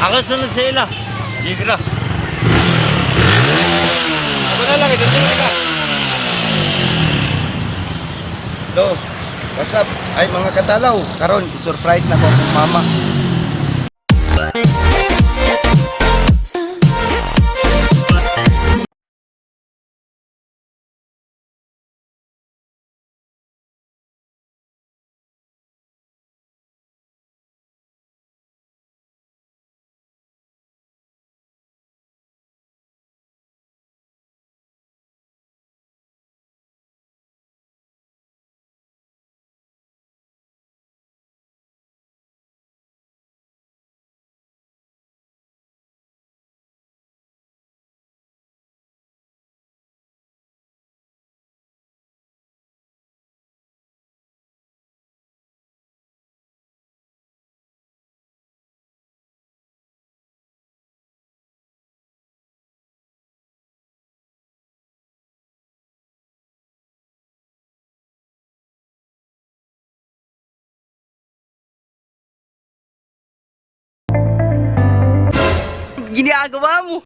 Ako sunod sa ila. Ako na lang, ito ka. Hello, what's up? Ay mga katalaw, karon i-surprise na ko akong mama. Ginagawa mo?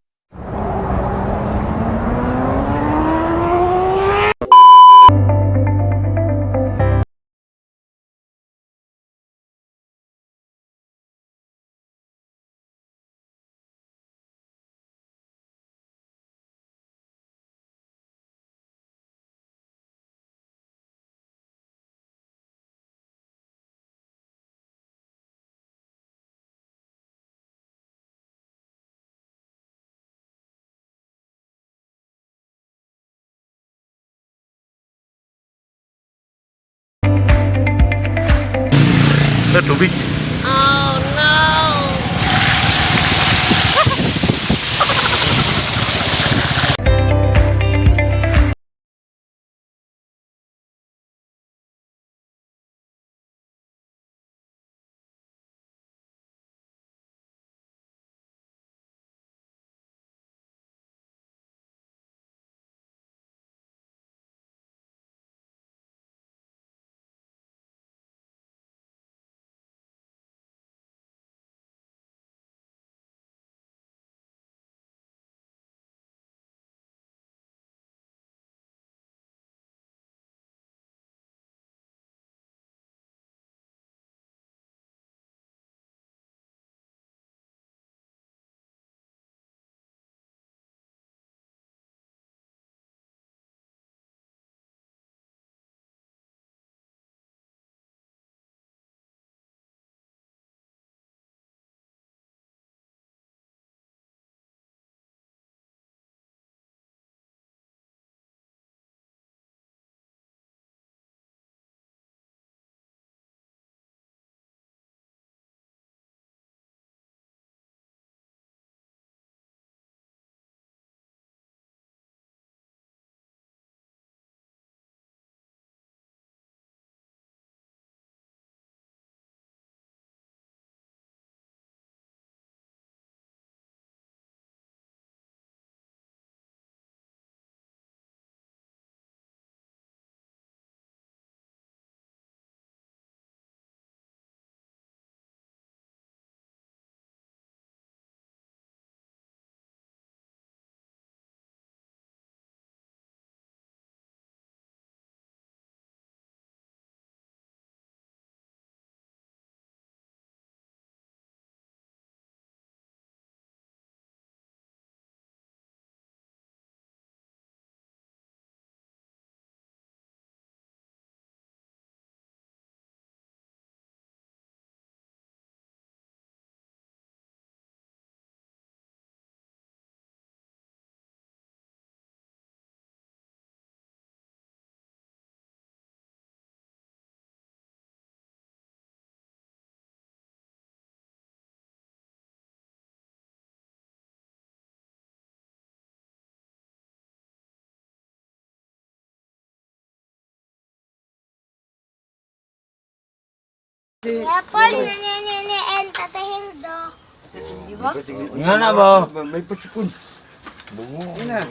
Sa tubig. Apple, naninini, and Tata Hildo. Nga na ba? May putsukon. Ina.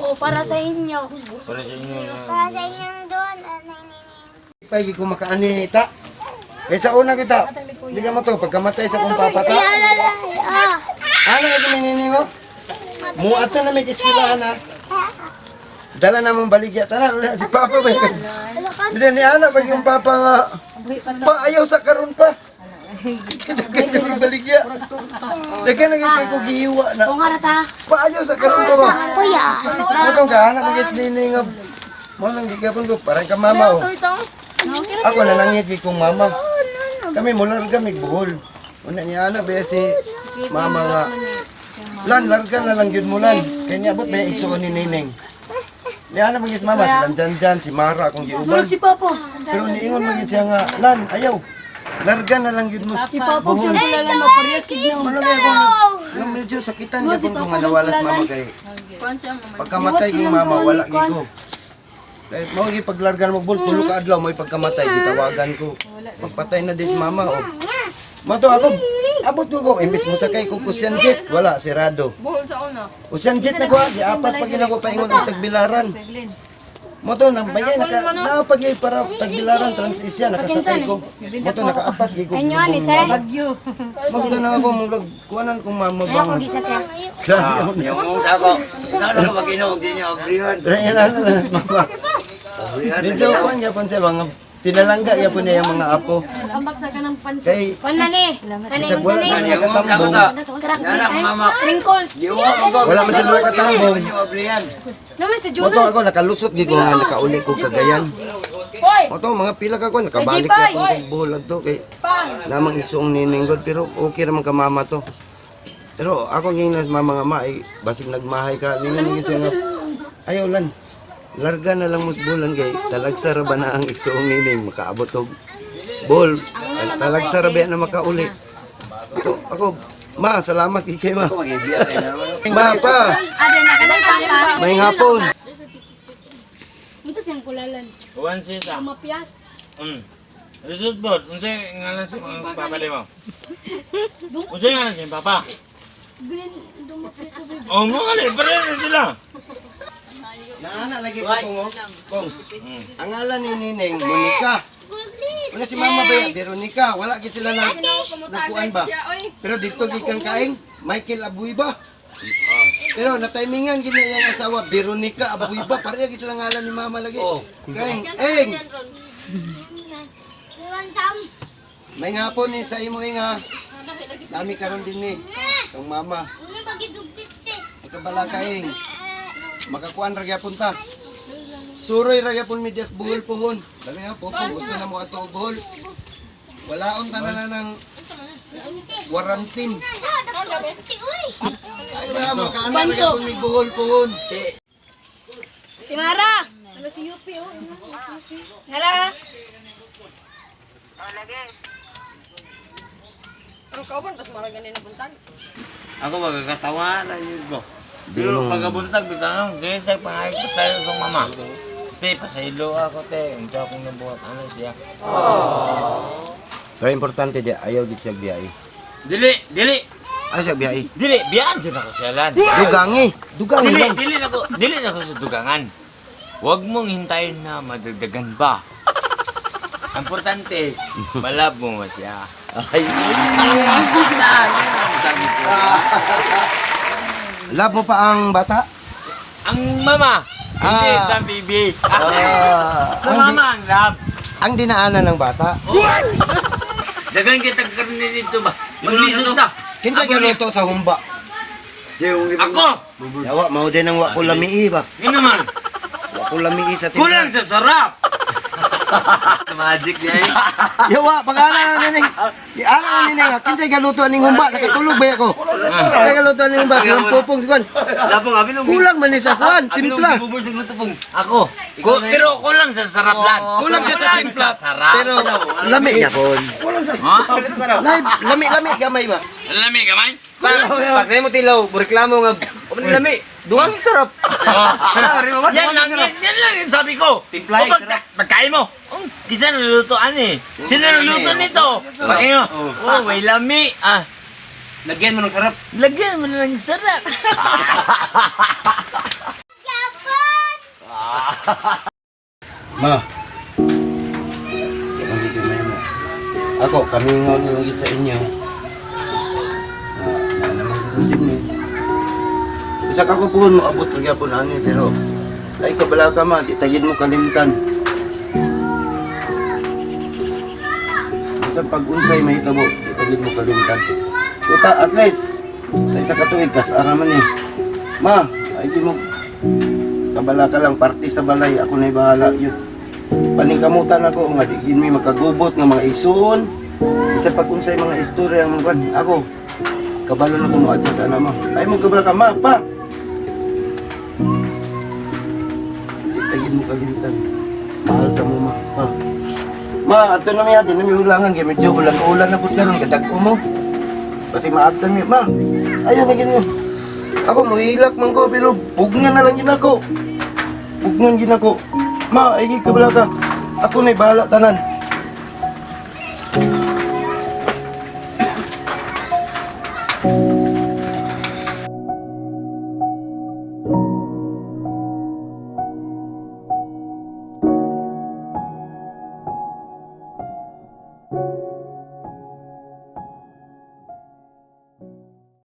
Oo, para sa inyo. Para sa inyo. Para sa inyong doon, ah, naninini. Pagi ko makaanita. Kaysa una kita. Hindi ka mo to, pagkamatay sa kong papata. Lalala, ah. na ito mininingo. Muat na na may kiskilahan ha. Dala na mong baligya. Tara, si Papa ba? Hindi ni Ana, pag yung Papa nga, pa ayaw sa karon pa. Kaya si baligya. Daghan na kayo ko gihiwa na. Kung harata. Pa ayaw sa karon pa ba? Kuya. Motong ka, anak magit nining nga. Mo nang gigapon ko, parang ka mama oh. Ako na nangit kong mama. Kami mula rin kami buhol. Una niya ana ba si mama nga. Lan, larga na lang yun mo lan. Kaya niya abot may igsuon ni Nining. Ni ana magit mama, si Lan Jan si Mara akong giuban. Si Papo. Pero niingon magit siya nga, Lan, ayaw. Larga na lang yun mo. Si Papo siya pala lang maparyas kid na. Ano kaya kung nang medyo sakitan niya kung nga nawalas mama kay pagkamatay kong mama wala gigo. Kaya mo gi paglargan mo bol tulo ka adlaw mo pagkamatay gitawagan ko. Pagpatay na dis mama oh. Mato ako abot ko ko imbis mo sakay ko kusyan jet wala sirado. Buhol sa una. Kusyan jet na ko di apas pag ina ko paingon og tagbilaran. Moto nang bagay naka napagay para tagbilaran transisya nakasakay ko. Moto nakaapas gi ko. Ano ni te? Bagyo. Magdo na ako murag kuanan kong mama bang. Di sa te. Grabe Yung mga ako. Saan ako mag-inom? Hindi niya abrihan. Yan ano na mas mama. Din sa kuan gyapon sa mga tinalangga gyapon niya yung mga apo. Ambak sa kanang pancho. Kay Kung na ni. Kani Bisag wala sa sa ni. Yung mga katambong. ang mama. Ko. Wala man sa lugar katambong. Naman si Moto ako nakalusot gid ko nga nakauli ko kagayan. Moto mga pila ka ko nakabalik na ko sa bulag to kay namang isuong nininggod pero okay naman ka mama to. Pero ako ging nas mama nga ma ay basig nagmahay ka ningon gid siya nga ayaw lan. Larga na lang mus bulan kay talagsa ra ba na ang isuong nining makaabot og bol. Talagsa ra ba na makauli. Ako, ako ma salamat kay kay ma. Ma pa. May hapon. Ito siyang kulalan. One sisa. Mapiyas. Mm. Result board. Unsay ngalan si mga papa mo? Unsay ngalan si papa? Green dumapis sa bebe. Oh, mo kali. Pareho na sila. Naana lagi ko kung kung. Ang ngalan ni Nining Monica. Wala si Mama ba Veronica, wala gid sila na nakuan ba. Pero dito gid kang kain, Michael Abuy ba? Pero na timingan gid niya asawa Veronica Abuy ba? Pareha gid sila ngalan ni Mama lagi. Kain, eng. Iwan sam. May ngapon ni sa imo nga. Dami karon din ni. Kang Mama, Ano ba gidugpit si? ikabala kaing. Makakuan ra gyapon ta. Suroy ra gyapon mi des buhol pohon. Dami na po gusto na mo ato og buhol. Walaon ta na lang ng warantin. Uy! Ay ra makaanak ra gyapon mi buhol pohon. Timara! Ano si Yupi oh? Nara! Ang kauban pas marag ganin puntan. Ako magkakatawa na yun ko. Pero pagkabuntag, bitanong, kaya tayo pangayag ko tayo sa mama. Te, pasaylo ako, te. Ang tsaka kong nabuhat, ano siya. Pero importante di ayaw gid siya biyay. Dili, dili, Ay siya biyay. dili, biyaan dyan ako sa lan. Dugangi. Dugangi Dili, lang. dili na ko, dili na ko sa dugangan. Huwag mong hintayin na madagdagan pa. Ang importante, malab mo ba siya. Ay, Yan ang sabi ko. Love mo pa ang bata? Ang mama, hindi Ah. sa bibi. Ah, sa ang, di- mama ang lab. ang dinaanan ng bata. Dagan kita karne dito ba? Maglisod na. Kinsa galuto sa humba? Ako! Yawa mao din ang wa ko lamii ba? Yun naman. Wa ko lamii sa Kulang sa sarap. Magic niya eh. Yawa pagana na ning. Ano ni ning kinsa galuto aning humba nakatulog ba ako? Kinsa galuto aning humba sa pupong sikuan. Lapong abi nung Kulang man ni sa kuan, timpla. Ako. Ko, pero kulang sa sarap lang. Kulang sa timpla. sarap. Pero lami niya kon. Ha? Nay, lami lami gamay ba? Lami? Kulang sa Pag mo tilaw, reklamo nga. Lami, duwang sarap. Yan lang, yan, yan lang yung sabi ko. Timpla, O, pag, pagkain mo, um, kisa nalulutoan eh. Sila naluluto nito. Pagkain mo, oh, may lami. Ah, Lagyan mo ng sarap. lagyan mo ng sarap. Ma. Mo. Ako, kami nga nilagit sa inyo. Na, na naman Hindi ni. Isa ka ko po maabot ra gyapon ani pero ay kabala ka ma, di tagid mo kalimtan. Sa pag-unsay mahitabo, di tagid mo kalimtan. Kuta at least sa isa ka kas araman ni. Ma, ay di mo kabala ka lang party sa balay, ako na'y bahala yun. Paningkamutan ako nga di gid mi makagubot nga mga igsuon. Isa pag unsay mga istorya mga ako kabalo na ko mo adjust ana ma. Ay mo kabala ka ma pa. Kalimtan. Mahal ka mo ma. Pa. Ma, ato na miya, di na mi ulangan kay medyo ulan-ulan na pud karon kadag mo. Kasi maabtan mi ma. Ayan na gini. Ako muhilak man ko pero bugngan na lang yun ako. Bugngan gin ako. Ma, ay kabala ka. Ako na'y bahala tanan.